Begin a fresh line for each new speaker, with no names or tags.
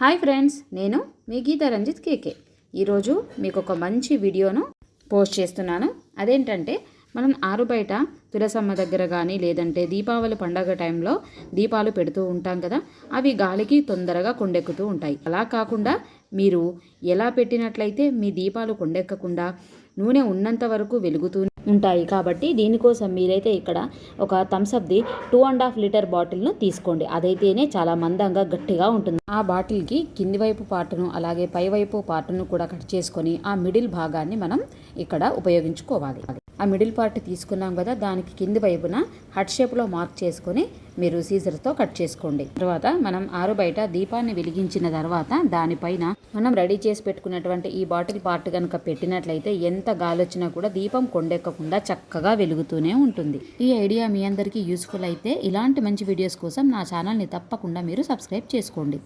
Hi friends నేను మీ గీతా రంజిత్ కేకే. ఈరోజు మీకు ఒక మంచి వీడియోను పోస్ట్ చేస్తున్నాను. అదేంటంటే మనం ఆరు బయట తులసమ్మ దగ్గర కానీ లేదంటే దీపావళి పండగ టైంలో దీపాలు పెడుతూ ఉంటాం కదా అవి గాలికి తొందరగా కొండెక్కుతూ ఉంటాయి. అలా కాకుండా మీరు ఎలా పెట్టినట్లయితే మీ దీపాలు కొండెక్కకుండా నూనె ఉన్నంత వరకు వెలుగుతూ ఉంటాయి. కాబట్టి దీనికోసం మీరైతే ఇక్కడ ఒక థమ్స్అప్ది టూ అండ్ హాఫ్ లీటర్ బాటిల్ను తీసుకోండి. అదైతేనే చాలా మందంగా గట్టిగా ఉంటుంది. ఆ బాటిల్కి కింది వైపు పార్టును అలాగే పై వైపు పార్టును కూడా కట్ చేసుకొని ఆ మిడిల్ భాగాన్ని మనం ఇక్కడ ఉపయోగించుకోవాలి. ఆ మిడిల్ పార్ట్ తీసుకున్నాం కదా దానికి కింది వైపున హట్ షేప్లో మార్క్ చేసుకొని మీరు సీజర్తో కట్ చేసుకోండి. తర్వాత మనం ఆరు బయట దీపాన్ని వెలిగించిన తర్వాత దానిపైన మనం రెడీ చేసి పెట్టుకున్నటువంటి ఈ బాటిల్ పార్ట్ కనుక పెట్టినట్లయితే ఎంత గాలి వచ్చినా కూడా దీపం కొండెక్కకుండా చక్కగా వెలుగుతూనే ఉంటుంది. ఈ ఐడియా మీ అందరికీ యూస్ఫుల్ అయితే ఇలాంటి మంచి వీడియోస్ కోసం నా ఛానల్ని తప్పకుండా మీరు సబ్స్క్రైబ్ చేసుకోండి.